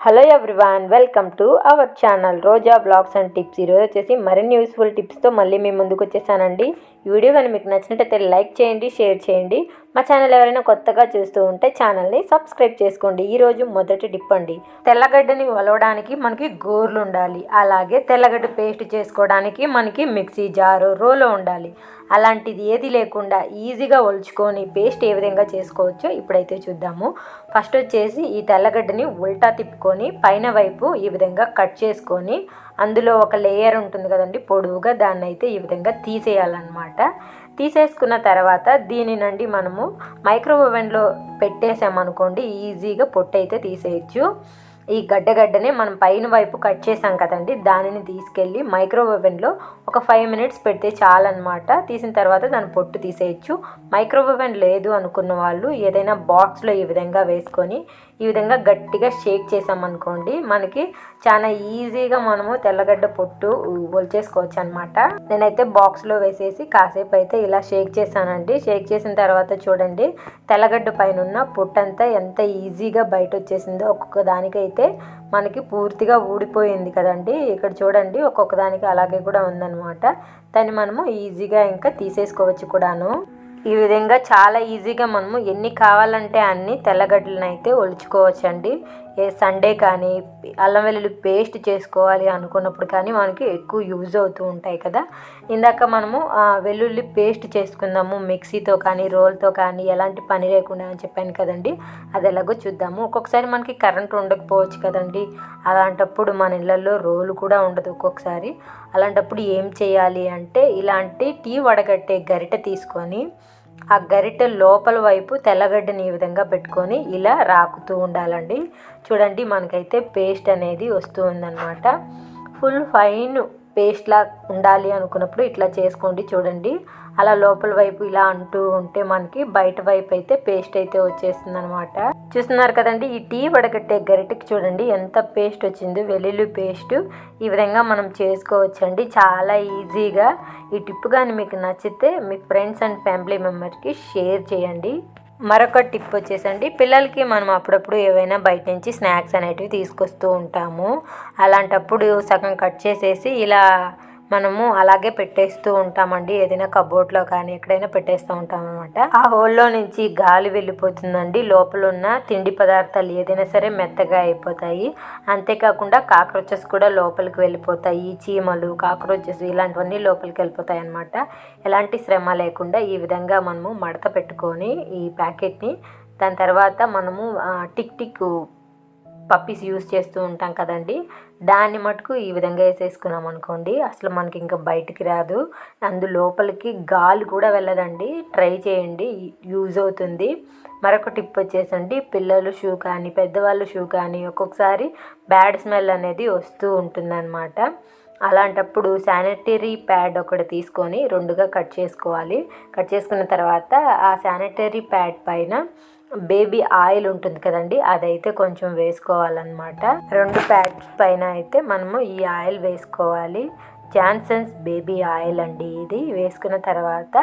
Hello everyone welcome to our channel Roja blogs and tips ఈరోజు వచ్చేసి మరిన్ని useful టిప్స్తో మళ్ళీ మేము ముందుకు వచ్చేసానండి. ఈ వీడియో కానీ మీకు నచ్చినట్టయితే లైక్ చేయండి షేర్ చేయండి. మా ఛానల్ ఎవరైనా కొత్తగా చూస్తూ ఉంటే ఛానల్ని సబ్స్క్రైబ్ చేసుకోండి. ఈరోజు మొదటి డిప్ అండి. తెల్లగడ్డని వలవడానికి మనకి గోర్లు ఉండాలి. అలాగే తెల్లగడ్డ పేస్ట్ చేసుకోవడానికి మనకి మిక్సీ జారు రోలో ఉండాలి. అలాంటిది ఏది లేకుండా ఈజీగా ఒలుచుకొని పేస్ట్ ఏ విధంగా చేసుకోవచ్చో ఇప్పుడైతే చూద్దాము. ఫస్ట్ వచ్చేసి ఈ తెల్లగడ్డని ఉల్టా తిప్పుకొని పైన వైపు ఈ విధంగా కట్ చేసుకొని అందులో ఒక లేయర్ ఉంటుంది కదండి పొడవుగా దాన్ని అయితే ఈ విధంగా తీసేయాలన్నమాట. తీసేసుకున్న తర్వాత దీని నుండి మనము మైక్రో ఓవెన్లో పెట్టేసామనుకోండి ఈజీగా పొట్టు అయితే తీసేయచ్చు. ఈ గడ్డగడ్డనే మనం పైన వైపు కట్ చేసాం కదండి దానిని తీసుకెళ్ళి మైక్రో ఓవెన్లో ఒక ఫైవ్ మినిట్స్ పెడితే చాలన్నమాట. తీసిన తర్వాత దాని పొట్టు తీసేయచ్చు. మైక్రో ఓవెన్ లేదు అనుకున్న వాళ్ళు ఏదైనా బాక్స్లో ఈ విధంగా వేసుకొని ఈ విధంగా గట్టిగా షేక్ చేసామనుకోండి మనకి చాలా ఈజీగా మనము తెల్లగడ్డ పొట్టు ఒలిచేసుకోవచ్చు అనమాట నేనైతే బాక్స్లో వేసేసి కాసేపు అయితే ఇలా షేక్ చేశానండి. షేక్ చేసిన తర్వాత చూడండి తెల్లగడ్డ పైన ఉన్న పొట్టంతా ఎంత ఈజీగా బయట వచ్చేసిందో ఒక్కొక్క దానికైతే. అయితే మనకి పూర్తిగా ఊడిపోయింది కదండి. ఇక్కడ చూడండి ఒక్కొక్క దానికి అలాగే కూడా ఉందన్నమాట. దాన్ని మనము ఈజీగా ఇంకా తీసేసుకోవచ్చు కూడాను. ఈ విధంగా చాలా ఈజీగా మనము ఎన్ని కావాలంటే అన్ని తెల్లగడ్డలను అయితే ఒలుచుకోవచ్చండి. ఏ సండే కానీ అల్లం వెల్లుల్లి పేస్ట్ చేసుకోవాలి అనుకున్నప్పుడు కానీ మనకి ఎక్కువ యూజ్ అవుతూ ఉంటాయి కదా. ఇందాక మనము వెల్లుల్లి పేస్ట్ చేసుకుందాము మిక్సీతో కానీ రోల్తో కానీ ఎలాంటి పని లేకుండా అని చెప్పాను కదండి. అది ఎలాగో చూద్దాము. ఒక్కొక్కసారి మనకి కరెంట్ ఉండకపోవచ్చు కదండి. అలాంటప్పుడు మన ఇళ్ళల్లో రోలు కూడా ఉండదు ఒక్కొక్కసారి. అలాంటప్పుడు ఏం చేయాలి అంటే ఇలాంటి టీ వడగట్టే గరిట తీసుకొని ఆ గరిటె లోపల వైపు తెల్లగడ్డని ఈ విధంగా పెట్టుకొని ఇలా రాకుతూ ఉండాలండి. చూడండి మనకైతే పేస్ట్ అనేది వస్తూ ఉందన్నమాట. ఫుల్ ఫైన్ పేస్ట్లా ఉండాలి అనుకున్నప్పుడు ఇట్లా చేసుకోండి చూడండి. అలా లోపల వైపు ఇలా అంటూ ఉంటే మనకి బయట వైపు అయితే పేస్ట్ అయితే వచ్చేస్తుంది అనమాట చూస్తున్నారు కదండి ఈ టీ వడగట్టే గరిటెకి చూడండి ఎంత పేస్ట్ వచ్చిందో వెల్లుల్లి పేస్ట్. ఈ విధంగా మనం చేసుకోవచ్చండి. చాలా ఈజీగా. ఈ టిప్ కానీ మీకు నచ్చితే మీ ఫ్రెండ్స్ అండ్ ఫ్యామిలీ మెంబర్స్కి షేర్ చేయండి. మరొక టిప్ వచ్చేసండి. పిల్లలకి మనం అప్పుడప్పుడు ఏవైనా బయట నుంచి స్నాక్స్ అనేటివి తీసుకొస్తూ ఉంటాము. అలాంటప్పుడు సగం కట్ చేసేసి ఇలా మనము అలాగే పెట్టేస్తూ ఉంటామండి. ఏదైనా కబోర్డ్లో కానీ ఎక్కడైనా పెట్టేస్తూ ఉంటాం అనమాట ఆ హోల్లో నుంచి గాలి వెళ్ళిపోతుందండి. లోపల ఉన్న తిండి పదార్థాలు ఏదైనా సరే మెత్తగా అయిపోతాయి. అంతేకాకుండా కాక్రోచెస్ కూడా లోపలికి వెళ్ళిపోతాయి. చీమలు కాక్రోచెస్ ఇలాంటివన్నీ లోపలికి వెళ్ళిపోతాయి అనమాట ఎలాంటి శ్రమ లేకుండా ఈ విధంగా మనము మడత పెట్టుకొని ఈ ప్యాకెట్ని దాని తర్వాత మనము టిక్ టిక్ పప్పీస్ యూస్ చేస్తూ ఉంటాం కదండి. దాన్ని మటుకు ఈ విధంగా వేసేసుకున్నాం అనుకోండి. అసలు మనకి ఇంకా బయటికి రాదు. అందు లోపలికి గాలి కూడా వెళ్ళదండి. ట్రై చేయండి. యూజ్ అవుతుంది. మరొక టిప్ వచ్చేసండి. పిల్లలు షూ కానీ పెద్దవాళ్ళు షూ కానీ ఒక్కొక్కసారి బ్యాడ్ స్మెల్ అనేది వస్తూ ఉంటుందన్నమాట. అలాంటప్పుడు శానిటరీ ప్యాడ్ ఒకటి తీసుకొని రెండుగా కట్ చేసుకోవాలి. కట్ చేసుకున్న తర్వాత ఆ శానిటరీ ప్యాడ్ పైన బేబీ ఆయిల్ ఉంటుంది కదండి అదైతే కొంచెం వేసుకోవాలన్నమాట. రెండు ప్యాక్స్ పైన అయితే మనము ఈ ఆయిల్ వేసుకోవాలి. జాన్సన్స్ బేబీ ఆయిల్ అండి ఇది. వేసుకున్న తర్వాత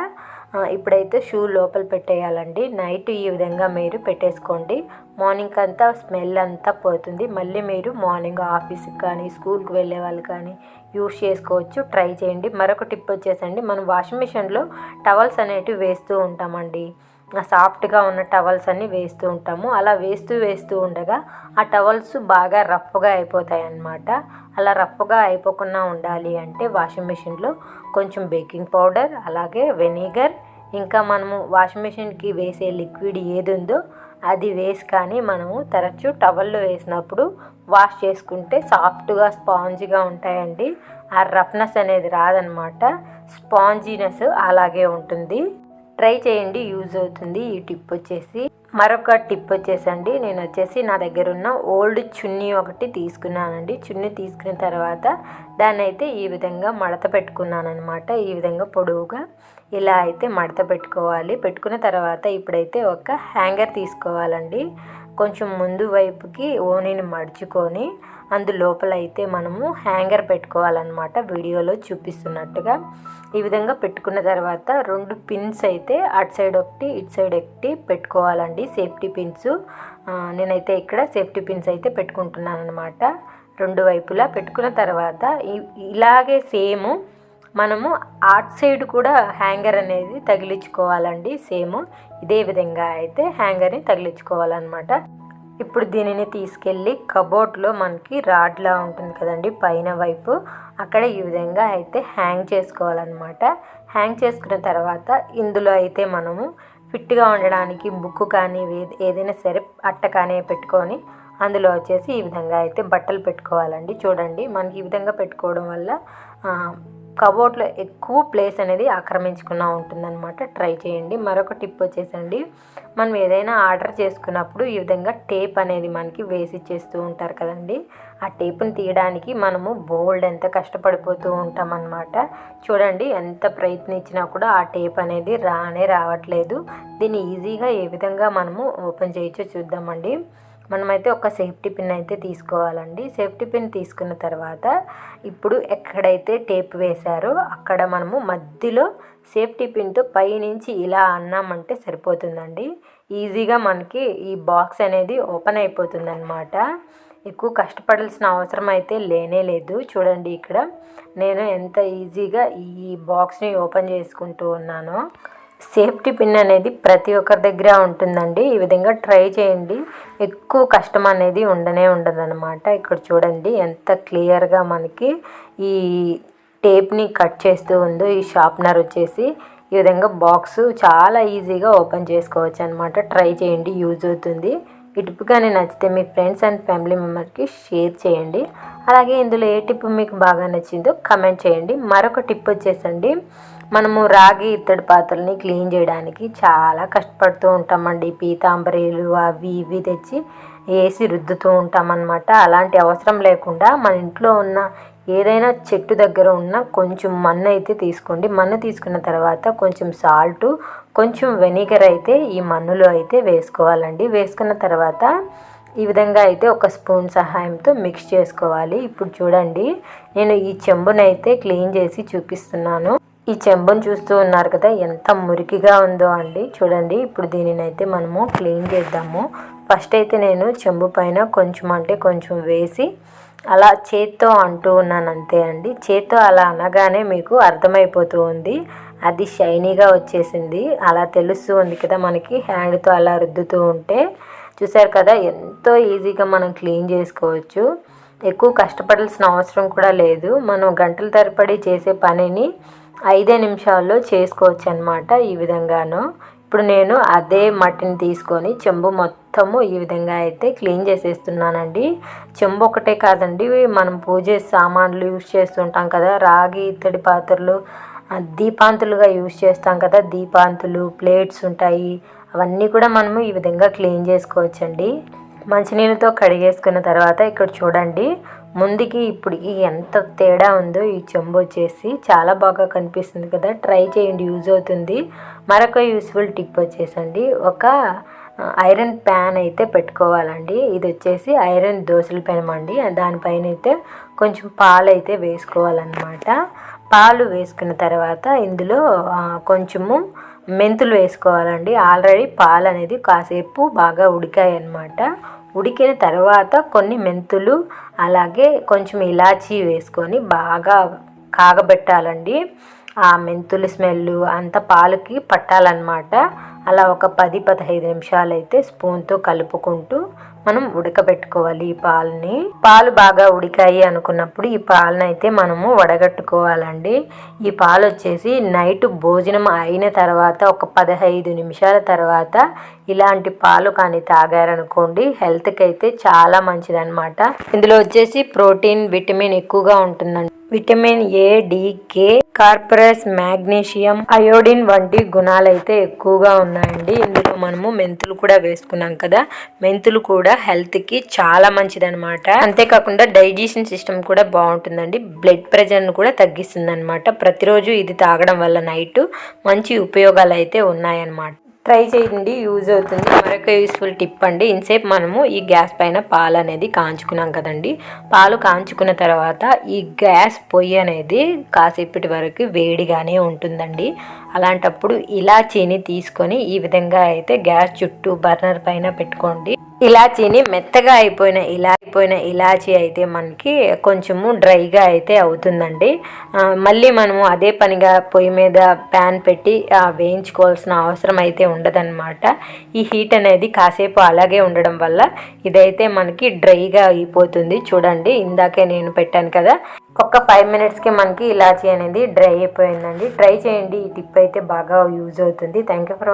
ఇప్పుడైతే షూ లోపల పెట్టేయాలండి. నైట్ ఈ విధంగా మీరు పెట్టేసుకోండి. మార్నింగ్ అంతా స్మెల్ అంతా పోతుంది. మళ్ళీ మీరు మార్నింగ్ ఆఫీస్కి కానీ స్కూల్కి వెళ్ళే వాళ్ళు కానీ యూస్ చేసుకోవచ్చు. ట్రై చేయండి. మరొక టిప్ వచ్చేసండి. మనం వాషింగ్ మిషన్లో టవల్స్ అనేటివి వేస్తూ ఉంటామండి. సాఫ్ట్గా ఉన్న టవల్స్ అన్నీ వేస్తూ ఉంటాము. అలా వేస్తూ వేస్తూ ఉండగా ఆ టవల్స్ బాగా రఫ్గా అయిపోతాయి అన్నమాట అలా రఫ్గా అయిపోకుండా ఉండాలి అంటే వాషింగ్ మిషన్లో కొంచెం బేకింగ్ పౌడర్ అలాగే వెనిగర్ ఇంకా మనము వాషింగ్ మిషన్కి వేసే లిక్విడ్ ఏది ఉందో అది వేసి కానీ మనము తరచూ టవల్లో వేసినప్పుడు వాష్ చేసుకుంటే సాఫ్ట్గా స్పాంజ్గా ఉంటాయండి. ఆ రఫ్నెస్ అనేది రాదనమాట స్పాంజీనెస్ అలాగే ఉంటుంది. ట్రై చేయండి యూజ్ అవుతుంది. ఈ టిప్ వచ్చేసి మరొక టిప్ వచ్చేసండి. నేను వచ్చేసి నా దగ్గర ఉన్న ఓల్డ్ చున్నీ ఒకటి తీసుకున్నానండి. చున్నీ తీసుకున్న తర్వాత దాన్ని అయితే ఈ విధంగా మడత పెట్టుకున్నాను అనమాట ఈ విధంగా పొడవుగా ఇలా అయితే మడత పెట్టుకోవాలి. పెట్టుకున్న తర్వాత ఇప్పుడైతే ఒక హ్యాంగర్ తీసుకోవాలండి. కొంచెం ముందు వైపుకి ఓనిని మడుచుకొని అందులోపల అయితే మనము హ్యాంగర్ పెట్టుకోవాలన్నమాట వీడియోలో చూపిస్తున్నట్టుగా. ఈ విధంగా పెట్టుకున్న తర్వాత రెండు పిన్స్ అయితే అటు సైడ్ ఒకటి ఇటు సైడ్ ఒకటి పెట్టుకోవాలండి. Safety pins. నేనైతే ఇక్కడ సేఫ్టీ పిన్స్ అయితే పెట్టుకుంటున్నాను అనమాట రెండు వైపులా పెట్టుకున్న తర్వాత ఇ- ఇలాగే సేమ్ మనము అట్ సైడ్ కూడా హ్యాంగర్ అనేది తగిలించుకోవాలండి సేమ్. ఇదే విధంగా అయితే హ్యాంగర్ని తగిలించుకోవాలన్నమాట. ఇప్పుడు దీనిని తీసుకెళ్ళి కబోర్డ్లో మనకి రాడ్లా ఉంటుంది కదండి పైన వైపు. అక్కడ ఈ విధంగా అయితే హ్యాంగ్ చేసుకోవాలన్నమాట. హ్యాంగ్ చేసుకున్న తర్వాత ఇందులో అయితే మనము ఫిట్గా ఉండడానికి బుక్ కానీ ఏదైనా సరే అట్ట కానీ పెట్టుకొని అందులో వచ్చేసి ఈ విధంగా అయితే బట్టలు పెట్టుకోవాలండి. చూడండి మనకి ఈ విధంగా పెట్టుకోవడం వల్ల కబోర్డ్లో ఎక్కువ ప్లేస్ అనేది ఆక్రమించుకున్నా ఉంటుందన్నమాట. ట్రై చేయండి. మరొక టిప్ వచ్చేసండి. మనం ఏదైనా ఆర్డర్ చేసుకున్నప్పుడు ఈ విధంగా టేప్ అనేది మనకి వేసి చేస్తూ ఉంటారు కదండి. ఆ టేప్ని తీయడానికి మనము బోల్డ్ ఎంత కష్టపడిపోతూ ఉంటామన్నమాట. చూడండి ఎంత ప్రయత్నించినా కూడా ఆ టేప్ అనేది రానే రావట్లేదు. దీన్ని ఈజీగా ఏ విధంగా మనము ఓపెన్ చేయొచ్చో చూద్దామండి. మనమైతే ఒక సేఫ్టీ పిన్ అయితే తీసుకోవాలండి. సేఫ్టీ పిన్ తీసుకున్న తర్వాత ఇప్పుడు ఎక్కడైతే టేప్ వేశారో అక్కడ మనము మధ్యలో సేఫ్టీ పిన్తో పైనుంచి ఇలా అన్నామంటే సరిపోతుందండి. ఈజీగా మనకి ఈ బాక్స్ అనేది ఓపెన్ అయిపోతుంది ఎక్కువ కష్టపడాల్సిన అవసరం అయితే లేనే లేదు. చూడండి ఇక్కడ నేను ఎంత ఈజీగా ఈ బాక్స్ని ఓపెన్ చేసుకుంటూ ఉన్నానో. సేఫ్టీ పిన్ అనేది ప్రతి ఒక్కరి దగ్గర ఉంటుందండి. ఈ విధంగా ట్రై చేయండి. ఎక్కువ కష్టం అనేది ఉండనే ఉండదన్నమాట. ఇక్కడ చూడండి ఎంత క్లియర్గా మనకి ఈ టేప్ని కట్ చేస్తూ ఉందో ఈ షార్ప్నర్ వచ్చేసి ఈ విధంగా బాక్స్ చాలా ఈజీగా ఓపెన్ చేసుకోవచ్చు అనమాట ట్రై చేయండి. యూజ్ అవుతుంది. ఈ టిప్ కానీ నచ్చితే మీ ఫ్రెండ్స్ అండ్ ఫ్యామిలీ మెంబర్కి షేర్ చేయండి. అలాగే ఇందులో ఏ టిప్ మీకు బాగా నచ్చిందో కమెంట్ చేయండి. మరొక టిప్ వచ్చేసండి. మనము రాగి ఇత్తడి పాత్రల్ని క్లీన్ చేయడానికి చాలా కష్టపడుతూ ఉంటామండి. పీతాంబరీలు అవి ఇవి తెచ్చి వేసి రుద్దుతూ ఉంటామన్నమాట. అలాంటి అవసరం లేకుండా మన ఇంట్లో ఉన్న ఏదైనా చెట్టు దగ్గర ఉన్న కొంచెం మన్ను అయితే తీసుకోండి. మన్ను తీసుకున్న తర్వాత కొంచెం సాల్టు కొంచెం వెనిగర్ అయితే ఈ మన్నులో అయితే వేసుకోవాలండి. వేసుకున్న తర్వాత ఈ విధంగా అయితే ఒక స్పూన్ సహాయంతో మిక్స్ చేసుకోవాలి. ఇప్పుడు చూడండి నేను ఈ చెంబునైతే క్లీన్ చేసి చూపిస్తున్నాను. ఈ చెంబును చూస్తూ ఉన్నారు కదా ఎంత మురికిగా ఉందో అండి. చూడండి ఇప్పుడు దీనిని అయితే మనము క్లీన్ చేద్దాము. ఫస్ట్ అయితే నేను చెంబు పైన కొంచెం అంటే కొంచెం వేసి అలా చేత్తో అంటూ ఉన్నాను అంతే అండి. చేత్తో అలా అనగానే మీకు అర్థమైపోతూ ఉంది. అది షైనీగా వచ్చేసింది. అలా తెలుస్తూ ఉంది కదా మనకి. హ్యాండ్తో అలా రుద్దుతూ ఉంటే చూసారు కదా ఎంతో ఈజీగా మనం క్లీన్ చేసుకోవచ్చు. ఎక్కువ కష్టపడాల్సిన అవసరం కూడా లేదు. మనం గంటల తరబడి చేసే పనిని ఐదే నిమిషాల్లో చేసుకోవచ్చు అనమాట ఈ విధంగాను. ఇప్పుడు నేను అదే మట్టిని తీసుకొని చెంబు మొత్తము ఈ విధంగా అయితే క్లీన్ చేసేస్తున్నానండి. చెంబు ఒకటే కాదండి మనం పూజ సామాన్లు యూజ్ చేస్తుంటాం కదా రాగి ఇత్తడి పాత్రలు దీపాంతులుగా యూజ్ చేస్తాం కదా దీపాంతులు ప్లేట్స్ ఉంటాయి. అవన్నీ కూడా మనము ఈ విధంగా క్లీన్ చేసుకోవచ్చండి. మంచినీళ్ళతో కడిగేసుకున్న తర్వాత ఇక్కడ చూడండి ముందుకి ఇప్పటికి ఎంత తేడా ఉందో ఈ చెంబు వచ్చేసి చాలా బాగా కనిపిస్తుంది కదా. ట్రై చేయండి యూజ్ అవుతుంది. మరొక యూస్ఫుల్ టిప్ వచ్చేసండి ఒక ఐరన్ ప్యాన్ అయితే పెట్టుకోవాలండి. ఇది వచ్చేసి ఐరన్ దోశల పెనం అండి దానిపైన అయితే కొంచెం పాలు అయితే వేసుకోవాలన్నమాట. పాలు వేసుకున్న తర్వాత ఇందులో కొంచెము మెంతులు వేసుకోవాలండి. ఆల్రెడీ పాలు అనేది కాసేపు బాగా ఉడికాయి అన్నమాట ఉడికిన తర్వాత కొన్ని మెంతులు అలాగే కొంచెం ఇలాచీ వేసుకొని బాగా కాగబెట్టాలండి. ఆ మెంతులు స్మెల్ అంత పాలకి పట్టాలన్నమాట. అలా ఒక పది పదహైదు నిమిషాలు అయితే స్పూన్తో కలుపుకుంటూ మనం ఉడకబెట్టుకోవాలి ఈ పాలని. పాలు బాగా ఉడికాయి అనుకున్నప్పుడు ఈ పాలను అయితే మనము వడగట్టుకోవాలండి. ఈ పాలు వచ్చేసి నైట్ భోజనం అయిన తర్వాత ఒక పదహైదు నిమిషాల తర్వాత ఇలాంటి పాలు కానీ తాగారనుకోండి హెల్త్కి అయితే చాలా మంచిదన్నమాట. ఇందులో వచ్చేసి ప్రోటీన్ విటమిన్ ఎక్కువగా ఉంటుందండి. విటమిన్ ఏ డి కే కార్పరస్ మాగ్నీషియం అయోడిన్ వంటి గుణాలు అయితే ఎక్కువగా ఉన్నాయండి. ఇందులో మనము మెంతులు కూడా వేసుకున్నాం కదా. మెంతులు కూడా హెల్త్కి చాలా మంచిదన్నమాట. అంతేకాకుండా డైజెషన్ సిస్టమ్ కూడా బాగుంటుందండి. బ్లడ్ ప్రెషర్ను కూడా తగ్గిస్తుంది అనమాట ప్రతిరోజు ఇది తాగడం వల్ల నైట్ మంచి ఉపయోగాలు అయితే ఉన్నాయన్నమాట. ట్రై చేయండి యూజ్ అవుతుంది. మరొక యూస్ఫుల్ టిప్ అండి ఇన్సేపు మనము ఈ గ్యాస్ పైన పాలు అనేది కాంచుకున్నాం కదండి. పాలు కాంచుకున్న తర్వాత ఈ గ్యాస్ పొయ్యి అనేది కాసేపటి వరకు వేడిగానే ఉంటుందండి. అలాంటప్పుడు ఇలాచీని తీసుకొని ఈ విధంగా అయితే గ్యాస్ చుట్టూ బర్నర్ పైన పెట్టుకోండి. ఇలాచీని మెత్తగా అయిపోయిన ఇలా అయిపోయిన ఇలాచీ అయితే మనకి కొంచెము డ్రైగా అయితే అవుతుందండి. మళ్ళీ మనము అదే పనిగా పొయ్యి మీద ప్యాన్ పెట్టి వేయించుకోవాల్సిన అవసరం అయితే ఉండదన్నమాట. ఈ హీట్ అనేది కాసేపు అలాగే ఉండడం వల్ల ఇదైతే మనకి డ్రైగా అయిపోతుంది. చూడండి ఇందాకే నేను పెట్టాను కదా. ఒక ఫైవ్ మినిట్స్కి మనకి ఇలాచీ అనేది డ్రై అయిపోయిందండి. ట్రై చేయండి ఈ టిప్ అయితే బాగా యూజ్ అవుతుంది. Thank you for